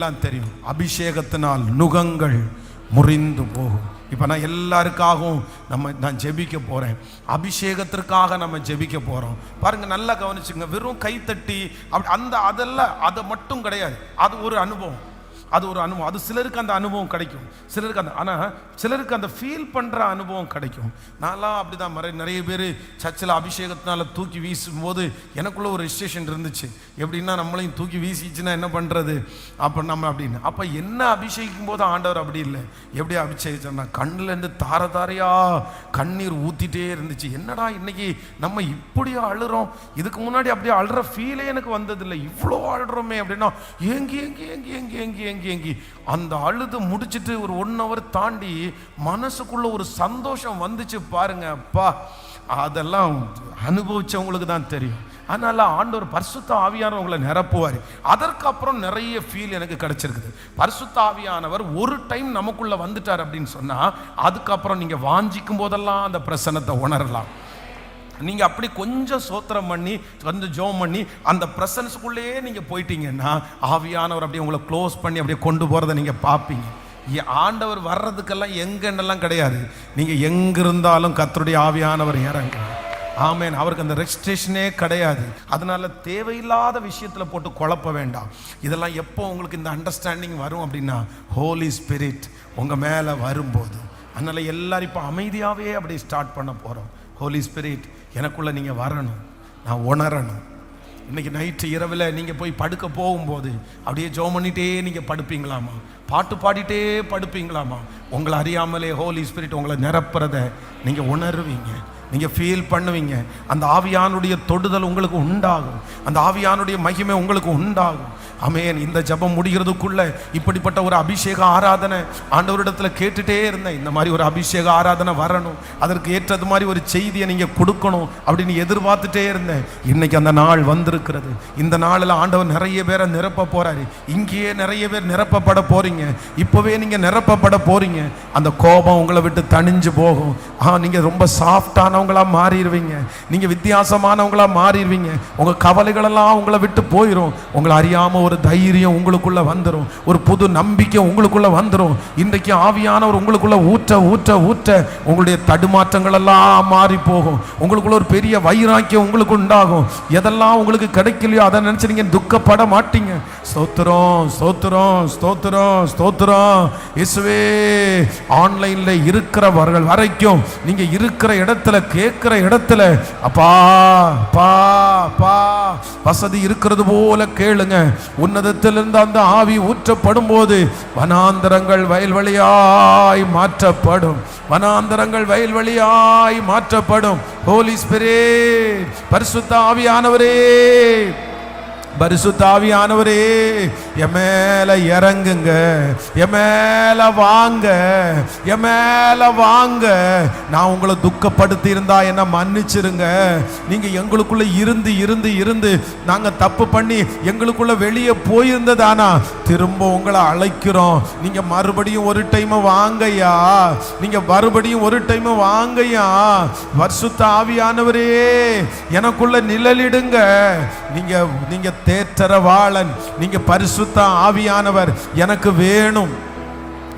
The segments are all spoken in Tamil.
எல்லாம் தெரியும். அபிஷேகத்தினால் நுகங்கள் முறிந்து போகும். இப்போ நான் எல்லாருக்காகவும் நம்ம நான் ஜெபிக்க போகிறேன் அபிஷேகத்திற்காக நம்ம ஜெபிக்க போகிறோம் பாருங்கள் நல்லா கவனிச்சுங்க வெறும் கைத்தட்டி அப்படி அந்த அதெல்லாம் அதை மட்டும் கிடையாது. அது ஒரு அனுபவம். அது ஒரு அனுபவம். அது சிலருக்கு அந்த அனுபவம் கிடைக்கும். சிலருக்கு அந்த ஆனால் சிலருக்கு அந்த ஃபீல் பண்ணுற அனுபவம் கிடைக்கும். நான்லாம் அப்படி தான் மறை நிறைய பேர் சர்ச்சில் அபிஷேகத்தினால தூக்கி வீசும்போது எனக்குள்ள ஒரு ரெஜிஸ்ட்ரேஷன் இருந்துச்சு. எப்படின்னா நம்மளையும் தூக்கி வீசிச்சுன்னா என்ன பண்ணுறது அப்போ நம்ம அப்படின்னு. அப்போ என்ன அபிஷேகிக்கும் போது ஆண்டவர் அப்படி இல்லை. எப்படி அபிஷேகிச்சோம்னா கண்ணுலேருந்து தார தாரையா கண்ணீர் ஊற்றிட்டே இருந்துச்சு. என்னடா இன்னைக்கு நம்ம இப்படி அழுகிறோம் இதுக்கு முன்னாடி அப்படியே அழுற ஃபீலே எனக்கு வந்ததில்லை. இவ்வளோ அழுறோமே அப்படின்னா ஏங்கி ஏங்கி ஏங்கி ஏங்கி ஏங்கி ஏங்கி ஏங்கி அந்த அழுது முடிச்சிட்டு ஒரு ஒன் ஹவர் தாண்டி மனசுக்குள்ள ஒரு சந்தோஷம் வந்துச்சு பாருங்க அப்பா. அதெல்லாம் அனுபவிச்சவங்களுக்கு தான் தெரியும். அதனால ஆண்டவர் பரிசுத்த ஆவியானவர் உங்களை நிரப்புவார். அதற்கப்புறம் நிறைய ஃபீல் எனக்கு கிடைச்சிருக்குது. பரிசுத்த ஆவியானவர் ஒரு டைம் நமக்குள்ள வந்துட்டார் அப்படின்னு சொன்னா அதுக்கப்புறம் நீங்க வாஞ்சிக்கும் போதெல்லாம் அந்த பிரசனத்தை உணரலாம். நீங்கள் அப்படி கொஞ்சம் சோத்திரம் பண்ணி கொஞ்சம் ஜோம் பண்ணி அந்த ப்ரெசன்ஸுக்குள்ளேயே நீங்கள் போயிட்டீங்கன்னா ஆவியானவர் அப்படியே உங்களை க்ளோஸ் பண்ணி அப்படியே கொண்டு போகிறத நீங்கள் பார்ப்பீங்க. ஆண்டவர் வர்றதுக்கெல்லாம் எங்கன்னெல்லாம் கிடையாது. நீங்கள் எங்கிருந்தாலும் இருந்தாலும் ஆவியானவர் இறங்க. ஆமேன். அவருக்கு அந்த ரெஜிஸ்ட்ரேஷனே கிடையாது. அதனால தேவையில்லாத விஷயத்தில் போட்டு குழப்ப வேண்டாம். இதெல்லாம் எப்போ உங்களுக்கு இந்த அண்டர்ஸ்டாண்டிங் வரும் அப்படின்னா ஹோலி ஸ்பிரிட் உங்கள் மேலே வரும்போது. அதனால் எல்லாரும் இப்போ அமைதியாகவே அப்படி ஸ்டார்ட் பண்ண போகிறோம் ஹோலி ஸ்பிரிட் எனக்குள்ளே நீங்கள் வரணும். நான் உணரணும். இன்னைக்கு நைட்டு இரவில் நீங்கள் போய் படுக்க போகும்போது அப்படியே ஜோம் பண்ணிகிட்டே நீங்கள் படுப்பீங்களாமா? பாட்டு பாடிட்டே படுப்பீங்களாமா? உங்களை அறியாமலே ஹோலி ஸ்பிரிட் உங்களை நிரப்புறத நீங்கள் உணருவீங்க. நீங்கள் ஃபீல் பண்ணுவீங்க. அந்த ஆவியானுடைய தொடுதல் உங்களுக்கு உண்டாகும். அந்த ஆவியானுடைய மகிமை உங்களுக்கு உண்டாகும். அமேன் இந்த ஜெபம் முடிகிறதுக்குள்ள இப்படிப்பட்ட ஒரு அபிஷேக ஆராதனை ஆண்டவரிடத்தில் கேட்டுட்டே இருந்தேன். இந்த மாதிரி ஒரு அபிஷேக ஆராதனை வரணும். அதற்கு ஏற்றது மாதிரி ஒரு செய்தியை நீங்கள் கொடுக்கணும் அப்படின்னு எதிர்பார்த்துட்டே இருந்தேன். இன்னைக்கு அந்த நாள் வந்திருக்கிறது. இந்த நாளில் ஆண்டவர் நிறைய பேரை நிரப்ப போறாரு. இங்கேயே நிறைய பேர் நிரப்பப்பட போறீங்க. இப்போவே நீங்கள் நிரப்பப்பட போறீங்க. அந்த கோபம் உங்களை விட்டு தணிஞ்சு போகும். ஆ நீங்கள் ரொம்ப சாஃப்டானவங்களா மாறிடுவீங்க. நீங்கள் வித்தியாசமானவங்களா மாறிடுவீங்க. உங்கள் கவலைகளெல்லாம் உங்களை விட்டு போயிடும் உங்களை அறியாமல் ஒரு தைரியம் உங்களுக்குள்ள வந்துடும் ஒரு புது நம்பிக்கை உங்களுக்குள்ள வந்துடும் இன்றைக்கு ஆவியானவர் உங்களுக்குள்ளே ஊற்ற ஊற்ற ஊற்ற உங்களுடைய தடுமாற்றங்கள் எல்லாம் மாறி போகும் உங்களுக்குள்ள ஒரு பெரிய வைராக்கியம் உங்களுக்கு உண்டாகும். எதெல்லாம் உங்களுக்கு கிடைக்கலையோ அதை நினைச்சு நீங்க துக்கப்பட மாட்டீங்க. ஸ்தோத்திரம் ஸ்தோத்திரம் ஸ்தோத்திரம் ஸ்தோத்திரம். இசுவே ஆன்லைன்ல இருக்கிறவர்கள் வரைக்கும் நீங்க இருக்கிற இடத்துல கேட்கிற இடத்துல அப்பா பா பா வசதி இருக்கிறது போல கேளுங்க. உன்னதத்திலிருந்து அந்த ஆவி ஊற்றப்படும் போது வனாந்தரங்கள் வயல்வெளியாய் மாற்றப்படும். வனாந்தரங்கள் வயல்வெளியாய் மாற்றப்படும். ஹோலி ஸ்பிரே பரிசுத்த ஆவியானவரே பரிசுத்தாவியானவரே என் மேல இறங்குங்க என் மேல வாங்க என் மேல வாங்க. நான் உங்களை துக்கப்படுத்தி இருந்தா என்ன மன்னிச்சிருங்க. நீங்க எங்களுக்குள்ள இருந்து இருந்து இருந்து நாங்க தப்பு பண்ணி எங்களுக்குள்ள வெளியே போயிருந்ததானா திரும்ப உங்களை அழைக்கிறோம். நீங்க மறுபடியும் ஒரு டைம் வாங்கய்யா. நீங்க மறுபடியும் ஒரு டைம் வாங்கய்யா. வருஷத்து ஆவியானவரே எனக்குள்ள நிழலிடுங்க. நீங்க நீங்க தேற்றரவாளன். நீங்க பரிசுத்த ஆவியானவர். எனக்கு வேணும்.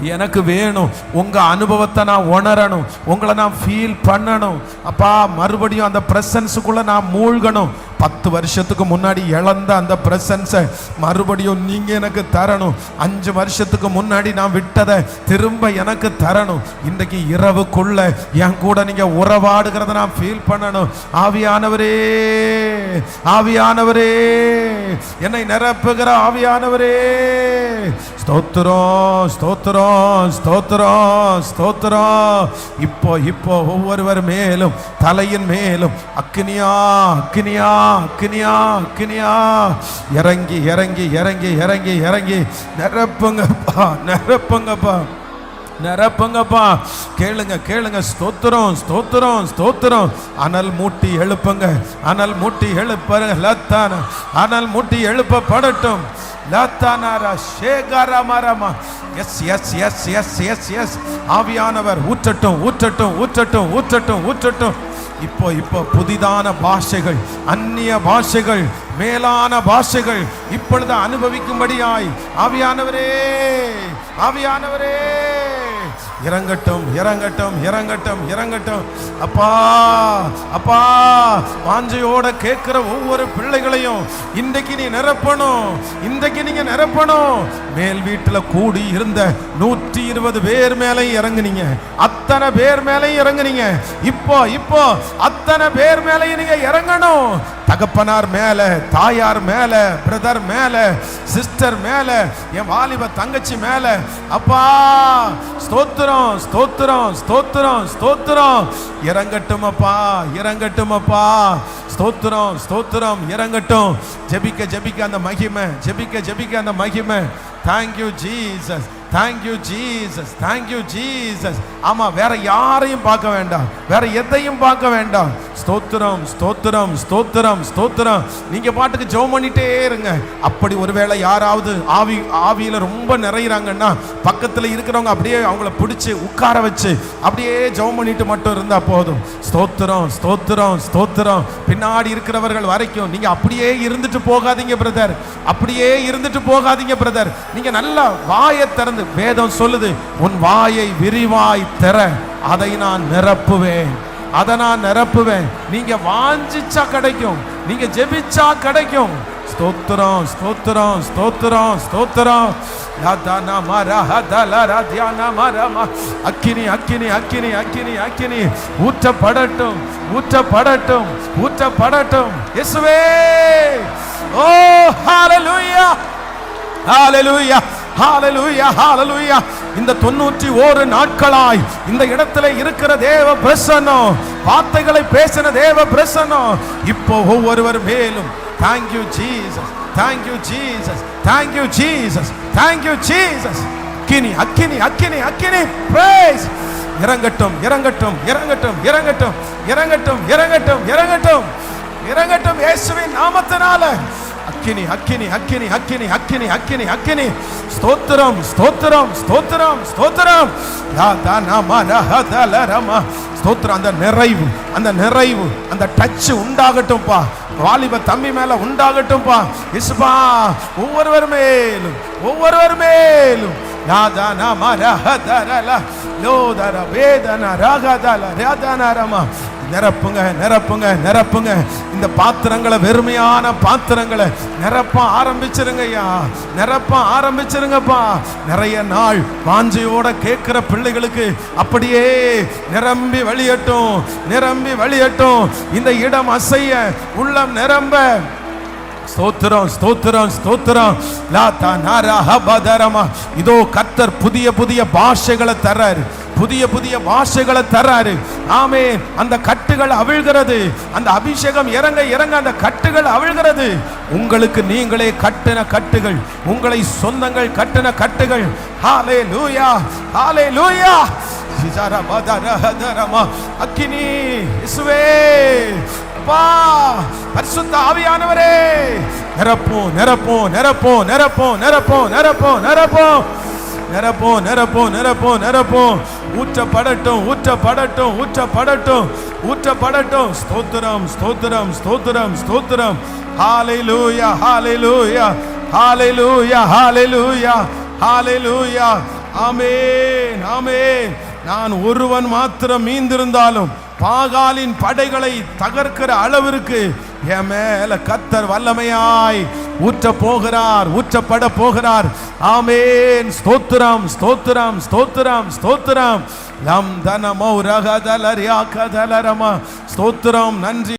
எனக்கு வேணும். உங்கள் அனுபவத்தை நான் உணரணும். உங்களை நான் ஃபீல் பண்ணணும். அப்பா மறுபடியும் அந்த ப்ரெசன்ஸுக்குள்ளே நான் மூழ்கணும். பத்து வருஷத்துக்கு முன்னாடி இழந்த அந்த ப்ரெசன்ஸை மறுபடியும் நீங்கள் எனக்கு தரணும். அஞ்சு வருஷத்துக்கு முன்னாடி நான் விட்டதை திரும்ப எனக்கு தரணும். இன்றைக்கு இரவுக்குள்ள என் கூட நீங்கள் உறவாடுகிறத நான் ஃபீல் பண்ணணும். ஆவியானவரே ஆவியானவரே. என்னை நிரப்புகிற ஆவியானவரே. ஸ்தோத்திரம் ஸ்தோத்திரம் ஸ்தோத்திரம் ஸ்தோத்திரம் இப்போ இப்போ ஒவ்வொருவர் மேலும் தலையின் மேலும் அக்னியா அக்னியா அக்னியா அக்னியா. இறங்கி இறங்கி இறங்கி இறங்கி இறங்கி. நிரப்புங்கப்பா நிரப்புங்கப்பா நிரப்புங்கப்பா. கேளுங்க கேளுங்க. ஸ்தோத்திரம் ஸ்தோத்திரம் ஸ்தோத்திரம் அனல் மூட்டி எழுப்புங்க. அனல் மூட்டி எழுப்ப லத்தான. அனல் மூட்டி எழுப்பப்படட்டும். லத்தானாரா ஷேகாராமாராமா S S S S S S ஆவியானவர் ஊற்றட்டும் ஊற்றட்டும் ஊற்றட்டும் ஊற்றட்டும் ஊற்றட்டும். இப்போ இப்போ புதிதான பாஷைகள் அந்நிய பாஷைகள் மேலான பாஷைகள் இப்பொழுது அனுபவிக்கும்படியாய். ஆவியானவரே ஆவியானவரே. இறங்கட்டும் இறங்கட்டும் இறங்கட்டும் இறங்கட்டும். அப்பா அப்பா வாஞ்சையோட கேட்கிற ஒவ்வொரு பிள்ளைகளையும் இன்றைக்கு நீ நிரப்பணும் இன்றைக்கு நீங்க நிரப்பணும். மேல் வீட்டுல கூடி இருந்த நூற்றி இருபது பேர் மேலையும் இறங்குனீங்க. அத்தனை பேர் மேலையும் இறங்குனீங்க. இப்போ இப்போ அத்தனை பேர் மேலையும் நீங்க இறங்கணும். தகப்பனார் மேல தாயார் மேல பிரதர் மேல சிஸ்டர் மேல என் வாலிப தங்கச்சி மேல அப்பா ஸ்தோத்திரம் ஸ்தோத்திரம் ஸ்தோத்திரம் ஸ்தோத்திரம். இறங்கட்டும் அப்பா இறங்கட்டும் அப்பா. ஸ்தோத்திரம் ஸ்தோத்திரம் இறங்கட்டும். ஜெபிக்க ஜெபிக்க அந்த மகிமை ஜெபிக்க ஜெபிக்க அந்த மகிமை. Thank you Jesus thank you Jesus thank you Jesus ஆமா வேற யாரையும் பார்க்க வேண்டாம். வேற எதையும் பார்க்க வேண்டாம். ஸ்தோத்திரம் ஸ்தோத்திரம் ஸ்தோத்திரம் ஸ்தோத்திரம். நீங்க பாட்டுக்கு ஜெபம் பண்ணிட்டே இருங்க. அப்படி ஒருவேளை யாராவது ஆவி ஆவியில ரொம்ப நிறையிறாங்கன்னா பக்கத்துல இருக்கிறவங்க அப்படியே அவங்கள பிடிச்சி உட்கார வச்சு அப்படியே ஜெபம் பண்ணிட்டு மட்டும் இருந்தா போதும். ஸ்தோத்திரம் ஸ்தோத்திரம் ஸ்தோத்திரம். பின்னாடி இருக்கிறவர்கள் வரைக்கும் நீங்க அப்படியே இருந்துட்டு போகாதீங்க பிரதர் அப்படியே இருந்துட்டு போகாதீங்க பிரதர் நீங்க நல்லா வாயை திறந்து வேதம் சொல்லுது உன் வாயை விரிவாய் தர அதை நான் நிரப்புவேன். அதை நான் நிரப்புவேன். நீங்க வாஞ்சிச்சா கிடைக்கும். நீங்க ஜெபிச்சா கிடைக்கும். ஸ்தோத்திரம் ஸ்தோத்திரம் ஸ்தோத்திரம் ஸ்தோத்திரம். யாதானா மரஹதல ரத்யானா மரம அக்கினி அக்கினி அக்கினி அக்கினி அக்கினி. ஊற்றப்படட்டும் ஊற்றப்படட்டும் ஊற்றப்படட்டும். இயேசுவே! ஓ ஹalleluya! ஹalleluya! ஹalleluya ஹalleluya இந்த தொண்ணூற்றி ஓரு நாட்களாய் இந்த இடத்துல இருக்கிற தேவ பிரசனம் வார்த்தைகளை பேசின தேவ பிரசனம் இப்போ ஒவ்வொருவர் மேலும் thank you Jesus thank you Jesus thank you Jesus thank you Jesus அக்கினி அக்கினி அக்கினி அக்கினி. பிரேஸ் இறங்கட்டும் இறங்கட்டும் இறங்கட்டும் இறங்கட்டும் இறங்கட்டும் இறங்கட்டும் இறங்கட்டும். இறங்கட்டும் இயேசுவின் நாமத்தினால. அக்கினி அக்கினி அக்கினி அக்கினி அக்கினி அக்கினி அக்கினி ஸ்தோத்திரம் ஸ்தோத்திரம் ஸ்தோத்திரம் ஸ்தோத்திரம். ஸ்தோத்திரம் அந்த நிறைவு அந்த நிறைவு அந்த டச் உண்டாகட்டும்பா. வாலிப தம்பி மேல உண்டாகட்டும்பா. இசுபா ஒவ்வொருவர் மேலும் ஒவ்வொருவர் மேலும். யாதானா மரஹதரல லோதர வேதன ரகதல ரதனரமா நிரப்புங்க நிரப்புங்க நிரப்புங்க. இந்த பாத்திரங்களை வெறுமையான பாத்திரங்களை நிரப்ப ஆரம்பிச்சிருங்க ஐயா. நிரப்ப ஆரம்பிச்சிருங்கப்பா. நிறைய நாள் வாஞ்சையோட கேட்கிற பிள்ளைகளுக்கு அப்படியே நிரம்பி வழியட்டும் நிரம்பி வழியட்டும். இந்த இடம் அசைய உள்ளம் நிரம்ப. ஸ்தோத்திரம் ஸ்தோத்திரம் ஸ்தோத்திரம். லாத்தா நாரா இதோ கர்த்தர் புதிய புதிய பாஷைகளை தர்றாரு. புதிய புதிய பாஷைகளை தர்றாரு. ஆமே அந்த கட்டுகள் அவிழ்கிறது. அந்த அபிஷேகம் இறங்க இறங்க அந்த கட்டுகள் அவிழ்கிறது. உங்களுக்கு நீங்களே கட்டின கட்டுகள். உங்களை சொந்தங்கள் கட்டின கட்டுகள். ஹாலே லூயா ஹாலே லூயா அக்கினி இசுவே. அப்பா பரிசுத்த ஆவியானவரே. நிரப்போம் நிரப்போம் நிரப்போம் நிரப்போம் நிரப்போம் நிரப்போம் நிரப்போம் நிரப்போம் நிரப்போம் நிரப்போம் நிரப்போம் ஊற்றப்படட்டும் ஊற்றப்படட்டும் ஊற்றப்படட்டும் ஊற்றப்படட்டும். ஸ்தோத்திரம் ஸ்தோத்திரம் ஸ்தோத்திரம் ஸ்தோத்திரம். ஹalleluya ஹalleluya ஹalleluya ஹalleluya ஹalleluya. ஆமென் ஆமென். நான் ஒருவன் மாத்திரம் மீந்திருந்தாலும் பாகாலின் படைகளை தகர்க்கிற அளவிற்கு என் மேல கத்தர் வல்லமையாய் ஊற்ற போகிறார் ஊற்றப்பட போகிறார். ஆமேன். ஸ்தோத்திரம் ஸ்தோத்திரம் ஸ்தோத்திரம் ஸ்தோத்திரம். லம் தனமோ ரகதலரியா கதலரமா ஸ்தோத்திரம் நன்றி.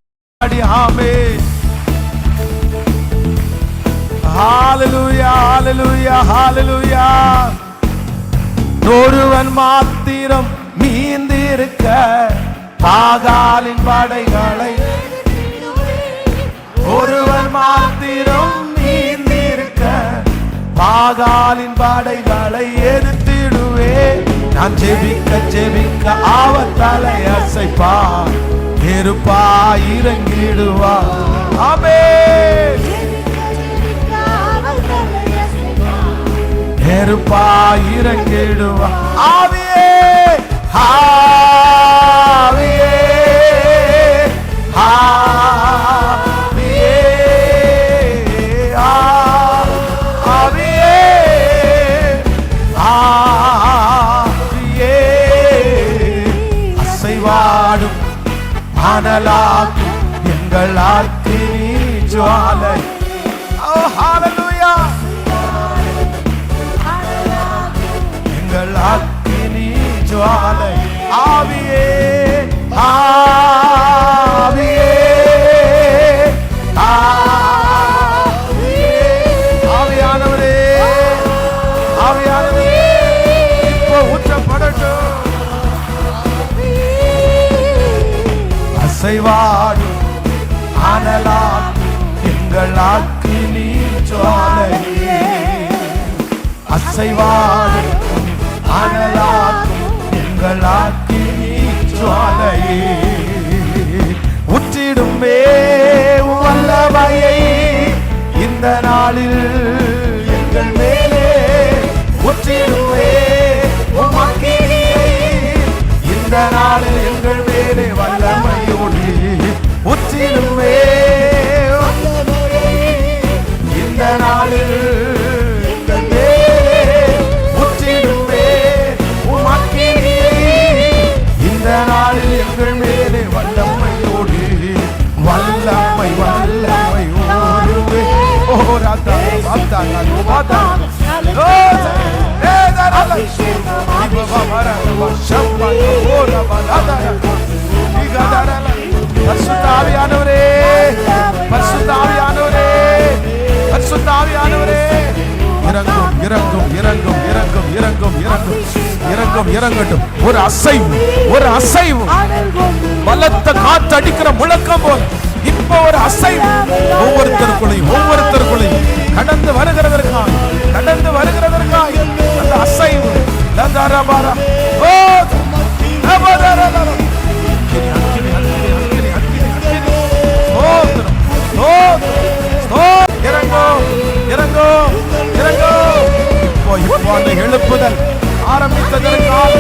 ஆமே ஹalleluya ஹalleluya ஹalleluya. ஒருவன் மாத்திரம் மீந்திருக்க பாதாளின் படைகளை ஒருவர் மாத்திரம் நீர்ந்திருக்க பாகாலின் படைகளை எதிர்த்திடுவே நான் ஜெபிக்க ஜெபிக்க ஆவத்தலை அசைப்பா. இருப்பா இறங்கிடுவா ஆமே நெருப்பா இறங்கிடுவா ஆவியே ஹா காணலாக்கும் எங்கள் ஆத்தினி அசைவாடி அனலாக்கும் எங்கள் அக்கினி ஜுவாலையே அசைவாடி அனலாக்கும் எங்கள் அக்கினி ஜுவாலையே உற்றிடுமே வல்லமையை இந்த நாளில் எங்கள் மேலே உற்றிடுமே இந்த நாளில் எங்கள் பரிசுத்தாவியானவரே பரிசுத்தாவியானவரே பரிசுத்தாவியானவரே இறங்கும் இறங்கும் இறங்கும் இறங்கும் இறங்கும் இறங்கும் இறங்கும் இறங்கட்டும். ஒரு அசைவு ஒரு அசைவு. பலத்த காத்து அடிக்கிற முழக்கம் போல். இப்ப ஒரு அசைவு. இப்போ Oh, அந்த எழுப்புதல் ஆரம்பித்ததற்காக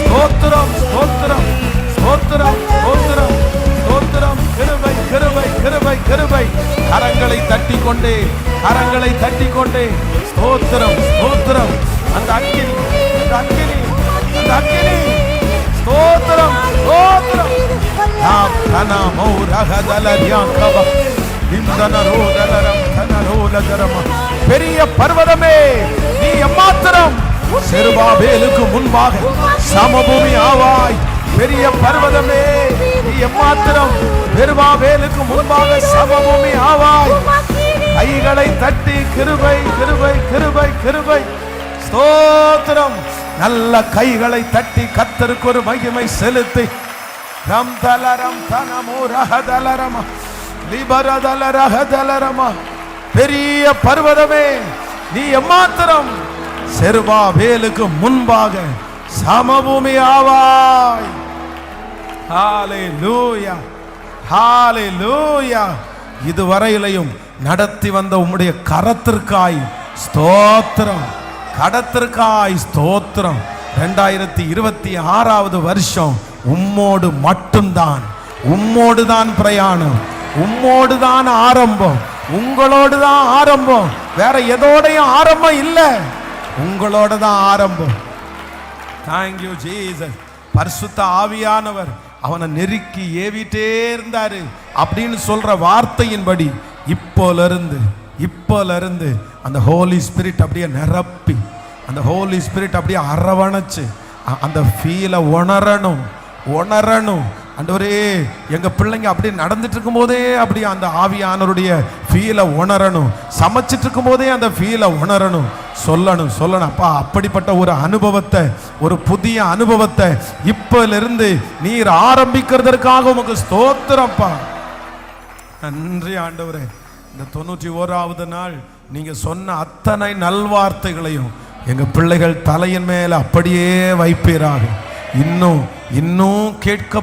ஸ்தோத்திரம் ஸ்தோத்திரம் ஸ்தோத்திரம் ஸ்தோத்திரம் ஸ்தோத்திரம் கிருபை கிருபை கிருபை கிருபை கரங்களை தட்டி கொண்டே கரங்களை தட்டி கொண்டே ஸ்தோத்திரம் ஸ்தோத்திரம் அந்த அக்கின் அந்த அக்கினி அந்த அக்கினி ஸ்தோத்திரம் ஸ்தோத்திரம் நாம் கனமோ ரகதலரியாங்கவ இந்தனரோதலரம் தனரோலதரம பெரிய பர்வதமே நீ எம்மாத்திரம் செருபாபேலுக்கு முன்பாக சமபூமி ஆவாய் பெரிய பர்வதமே நீ எம்மாத்திரம் பெருபாபேலுக்கு முன்பாக சமபூமி ஆவாய் கைகளை தட்டி கிருபை கிருபை கிருபை கிருபை ஸ்தோத்திரம் நல்ல கைகளை தட்டி கத்தருக்கு ஒரு மகிமை செலுத்தி. ரம் தலரம் தனமோ ரகதலரமா லிபரதல ரகதலரமா பெரிய பர்வதமே நீ எம்மாத்திரம் செருபா வேலுக்கு முன்பாக சமபூமி ஆவாய். ஹாலே லூயா ஹாலே லூயா இதுவரையிலையும் நடத்தி வந்த உம்முடைய கரத்திற்காய் ஸ்தோத்திரம். கடத்திற்காய் ஸ்தோத்திரம். ரெண்டாயிரத்தி இருபத்தி ஆறாவது வருஷம் உம்மோடு மட்டும்தான். உம்மோடு தான் பிரயாணம். உம்மோடு தான் ஆரம்பம். உங்களோடு தான் ஆரம்பம். வேற எதோடையும் ஆரம்பம் இல்லை. உங்களோட தான் ஆரம்பம் தேங்க்யூ ஜீசஸ் பரிசுத்த ஆவியானவர் அவனை நெருக்கி ஏவிட்டே இருந்தாரு. அப்படின்னு சொல்ற வார்த்தையின்படி இப்போல இப்போலேருந்து அந்த ஹோலி ஸ்பிரிட் அப்படியே நிரப்பி அந்த ஹோலி ஸ்பிரிட் அப்படியே அரவணைச்சு அந்த ஃபீலை உணரணும் உணரணும். அண்டவரே எங்கள் பிள்ளைங்க அப்படி நடந்துட்டு இருக்கும்போதே அப்படியே அந்த ஆவியானவருடைய ஃபீலை உணரணும். சமைச்சிட்டு இருக்கும்போதே அந்த ஃபீலை உணரணும். சொல்லணும் சொல்லணும். அப்பா அப்படிப்பட்ட ஒரு அனுபவத்தை ஒரு புதிய அனுபவத்தை இப்போலிருந்து நீர் ஆரம்பிக்கிறதற்காக உமக்கு ஸ்தோத்திரப்பா நன்றி ஆண்டவரே. இந்த தொண்ணூற்றி ஓராவது நாள் நீங்க சொன்ன அத்தனை நல்வார்த்தைகளையும் எங்க பிள்ளைகள் தலையின் மேல அப்படியே வைப்பீராக. இன்னும் இன்னும் கேட்க